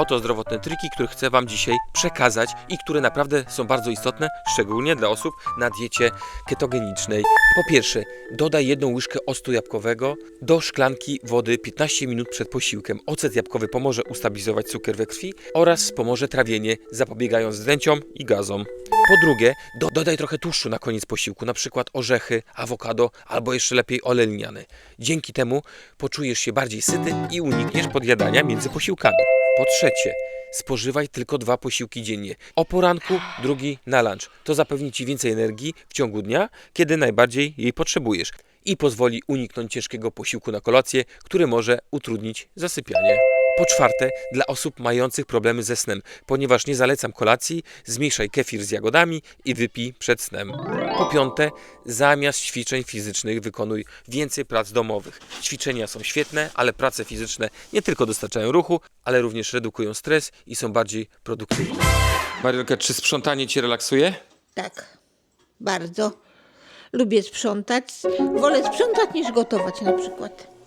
Oto zdrowotne triki, które chcę Wam dzisiaj przekazać i które naprawdę są bardzo istotne, szczególnie dla osób na diecie ketogenicznej. Po pierwsze, dodaj jedną łyżkę octu jabłkowego do szklanki wody 15 minut przed posiłkiem. Ocet jabłkowy pomoże ustabilizować cukier we krwi oraz wspomoże trawienie, zapobiegając zdręciom i gazom. Po drugie, do, dodaj trochę tłuszczu na koniec posiłku, na przykład orzechy, awokado albo jeszcze lepiej olej lniany. Dzięki temu poczujesz się bardziej syty i unikniesz podjadania między posiłkami. Po trzecie, spożywaj tylko dwa posiłki dziennie. O poranku, drugi na lunch. To zapewni Ci więcej energii w ciągu dnia, kiedy najbardziej jej potrzebujesz i pozwoli uniknąć ciężkiego posiłku na kolację, który może utrudnić zasypianie. Po czwarte, dla osób mających problemy ze snem, ponieważ nie zalecam kolacji, zmniejszaj kefir z jagodami i wypij przed snem. Po piąte, zamiast ćwiczeń fizycznych wykonuj więcej prac domowych. Ćwiczenia są świetne, ale prace fizyczne nie tylko dostarczają ruchu, ale również redukują stres i są bardziej produktywne. Mariolka, czy sprzątanie Cię relaksuje? Tak, bardzo. Lubię sprzątać. Wolę sprzątać niż gotować na przykład.